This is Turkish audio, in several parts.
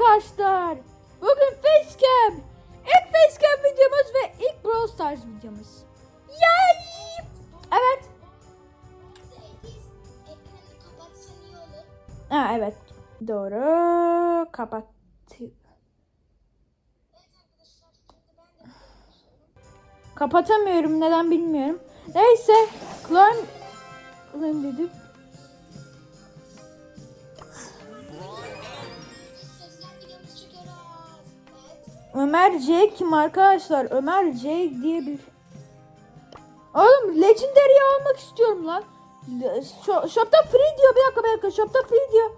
arkadaşlar. Bugün facecam. İlk facecam videomuz ve ilk Brawl Stars videomuz. Yay! Evet. Ha evet. Doğru. Kapat. Kapatamıyorum neden bilmiyorum. Neyse. Clone Ulan dedim. Ömer J kim arkadaşlar? Ömer J diye bir... Oğlum Legendary'i almak istiyorum lan. Shop'ta free diyor. Bir dakika bir dakika. Shop'ta free diyor.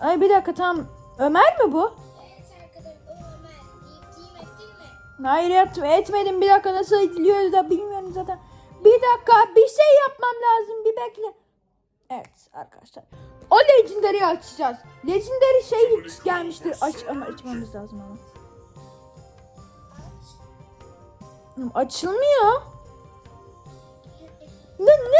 Ay bir dakika tamam. Ömer mi bu? Hayır et, etmedim. Bir dakika nasıl ediliyor da bilmiyorum zaten. Bir dakika bir şey yapmam lazım. Bir bekle. Evet arkadaşlar. O Legendary'i açacağız. Legendary şey gelmiştir. Aç ama açmamız lazım ama. Açılmıyor. Ne ne?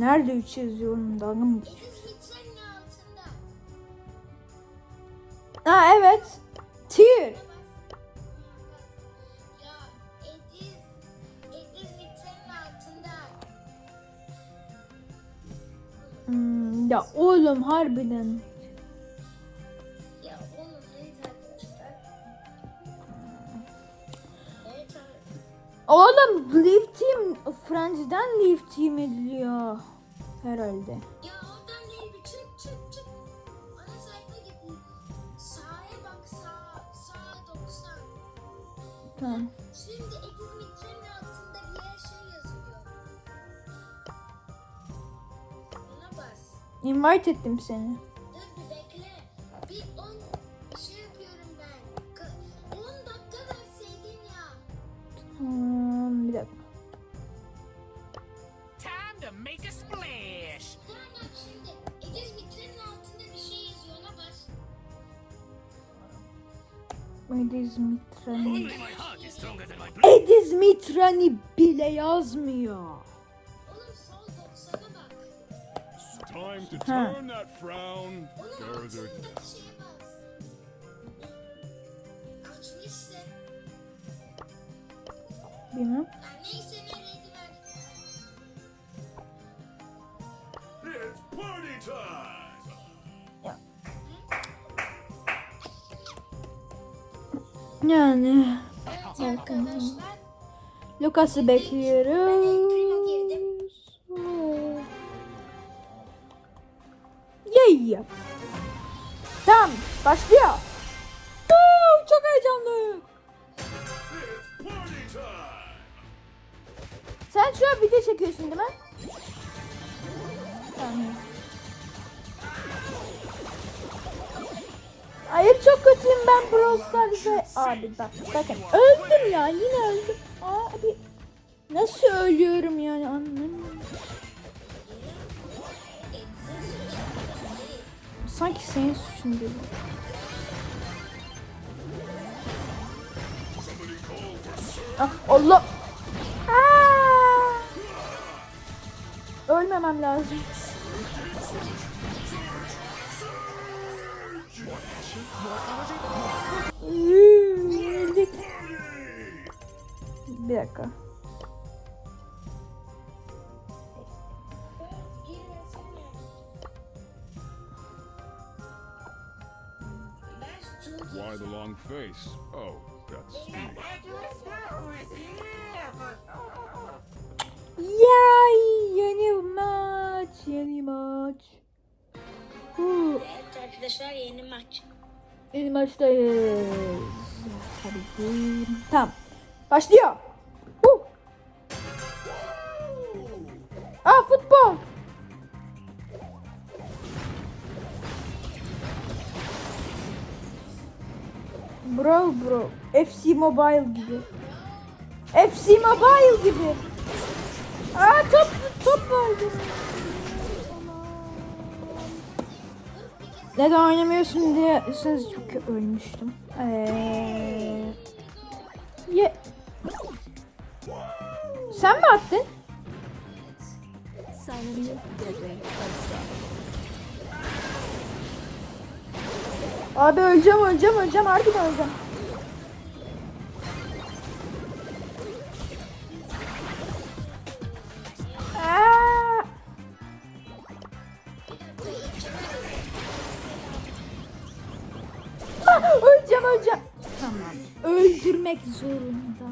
Nerede 3 yazıyorum dalga mı? Ha evet. Tier. Hmm, ya oğlum harbiden. Oğlum Leave Team Friends'den Leave Team ediliyor. Herhalde. Ya oradan değil bir çık çık çık. Ana sayfa git. Sağa bak sağ sağ 90. Tamam. Şimdi Ediz Mitre'nin altında bir yer şey yazıyor. Ona bas. Invite ettim seni. Dur bir bekle. Bir 10 şey yapıyorum ben. Ka- 10 dakika verseydin ya. Tamam my blood. Ediz Mitrani bile yazmıyor. Oğlum sol 90'a bak. Time to turn that frown further. Bilmem. It's party time! Yani arkadaşlar. Lucas'ı bekliyoruz. Yay. Tamam başlıyor. Woo, çok heyecanlı. Sen şu an video çekiyorsun değil mi? Hayır çok kötüyüm ben Brawl Stars'da. Abi bak bakın öldüm ya yine öldüm. Abi nasıl ölüyorum yani anlamıyorum. Sanki senin suçun değil. Ah Allah. Aa! Ölmemem lazım. Bir dakika. Girmesene. Ben çok Why the long face? Oh, that's Steve. Yay! Yeni maç, yeni maç. Evet arkadaşlar yeni maç. yeni maçtayız. Tabii ki. Tamam. Başlıyor. Huu. Aa futbol. Bro bro. FC Mobile gibi. FC Mobile gibi. Aa top top vardı. Neden oynamıyorsun siz çok ölmüştüm. Ee, ye. Sen mi attın? Abi öleceğim öleceğim öleceğim harbiden öleceğim. öleceğim öleceğim. Tamam. Öldürmek zorunda.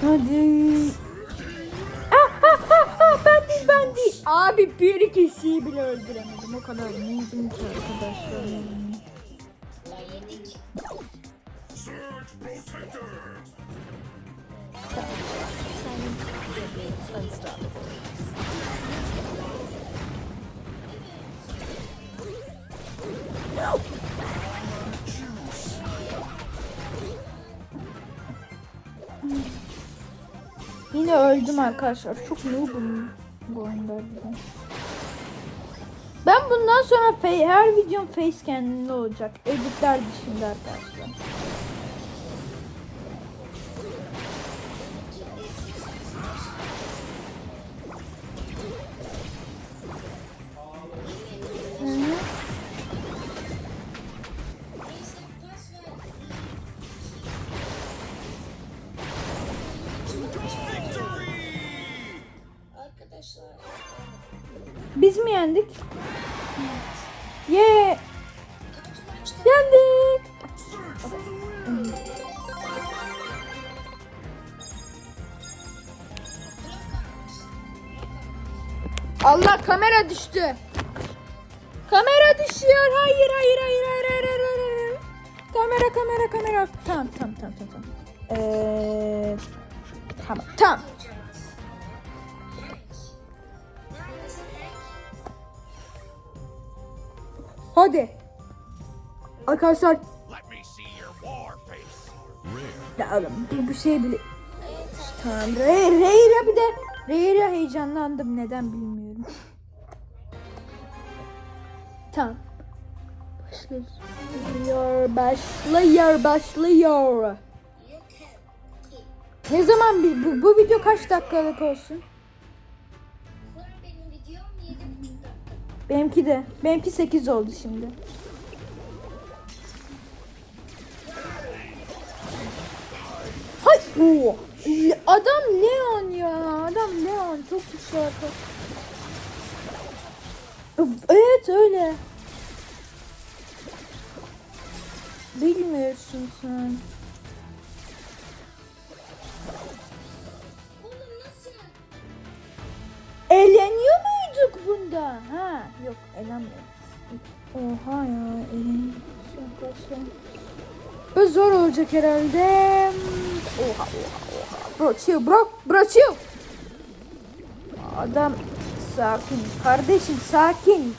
Hadi. Ah, ah, ah, ben değil ben değil. Abi bir kişiyi bile öldüremedim. O kadar muydum ki arkadaşlarım. Protector! Yine öldüm arkadaşlar. Çok noobum bu oyunda. Ben bundan sonra her videom face olacak. Editler dışında arkadaşlar. Arkadaşlar. Biz mi yendik? Yeah! Kaç maçta Yendik! Allah kamera düştü. Kamera düşüyor. Hayır hayır hayır hayır hayır hayır. hayır, hayır. Kamera kamera kamera. Tamam tamam tamam. tamam. Ee, tamam tamam. Hadi. Arkadaşlar ya oğlum bu, bu şey bile. Tamam. Rey, Reyra bir de Reyra heyecanlandım neden bilmiyorum. tamam. Başlıyor, başlıyor, başlıyor. Ne zaman bir bu, bu video kaç dakikalık olsun? Benimki de. Benimki 8 oldu şimdi. Hay! Oo. Adam Leon ya. Adam Leon. Çok güçlü arkadaş. Evet öyle. Bilmiyorsun sen. bunda? Ha yok eğlenmiyor. Oha ya arkadaşlar. Bu zor olacak herhalde. Oha oha oha. Bro chill bro. Bro chill. Adam sakin. Kardeşim sakin.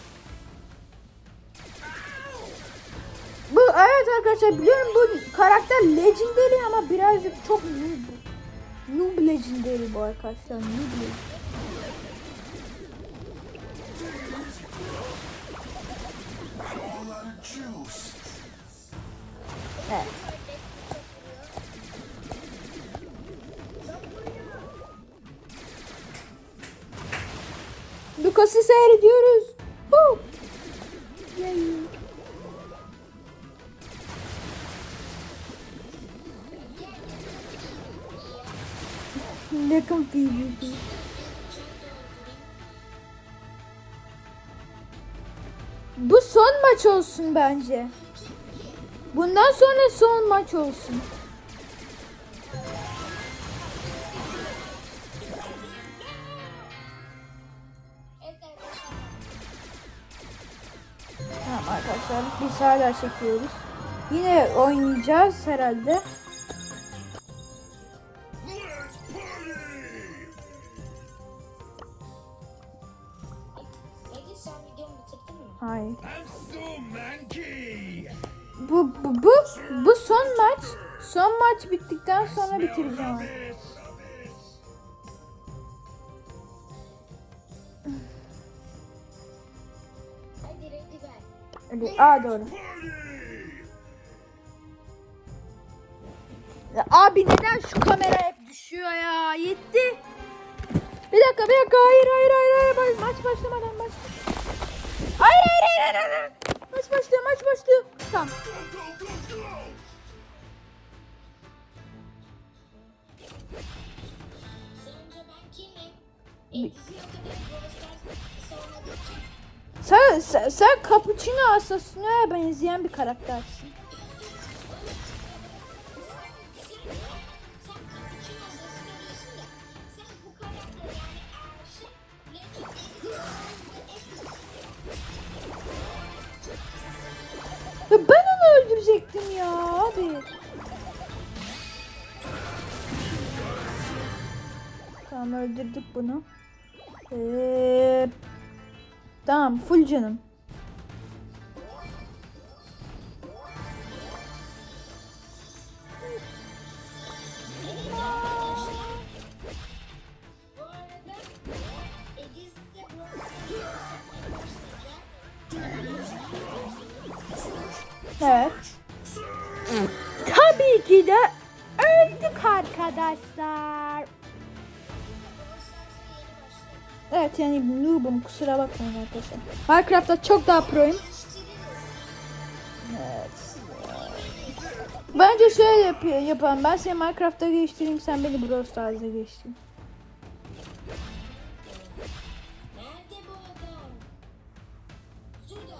Bu evet arkadaşlar biliyorum bu karakter legendary ama birazcık çok noob. Noob legendary bu arkadaşlar. Noob legendary. É. Do que se sério, Diurus? Uh! E aí? Onde é Bu son maç olsun bence. Bundan sonra son maç olsun. Tamam arkadaşlar biz hala çekiyoruz. Yine oynayacağız herhalde. Bittikten sonra bitireceğim. Öyle, aa doğru. Ya Abi neden şu kamera hep düşüyor ya? Yetti. Bir dakika bir dakika hayır hayır hayır hayır maç başlamadan maç. Hayır hayır hayır hayır. hayır. Maç başlıyor maç başlıyor. Tamam. Sen, sen, sen Cappuccino Assassin'e benzeyen bir karaktersin. Ben onu öldürecektim ya abi. Tamam öldürdük bunu. Ee, tamam full canım. Yani noob'um kusura bakmayın arkadaşlar. Minecraft'ta çok daha proyum. Bence şöyle yapıyor, yapalım. Ben seni Minecraft'ta geliştireyim, sen beni Brawl Stars'da geliştir. Nerede bu adam? Şurada.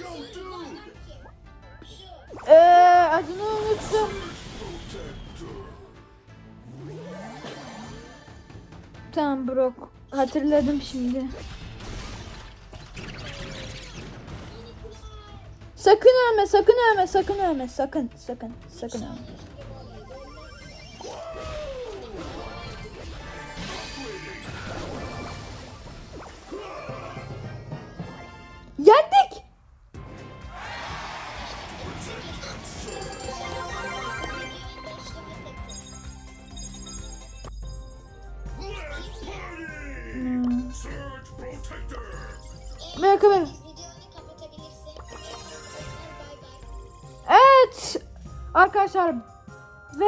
Yo, dude! Şu. Ee, adını unuttum. Tamam Brock. Hatırladım şimdi. Sakın ölme, sakın ölme, sakın ölme, sakın, sakın, sakın ölme. Yendik. Bay bay. Evet. Arkadaşlar ve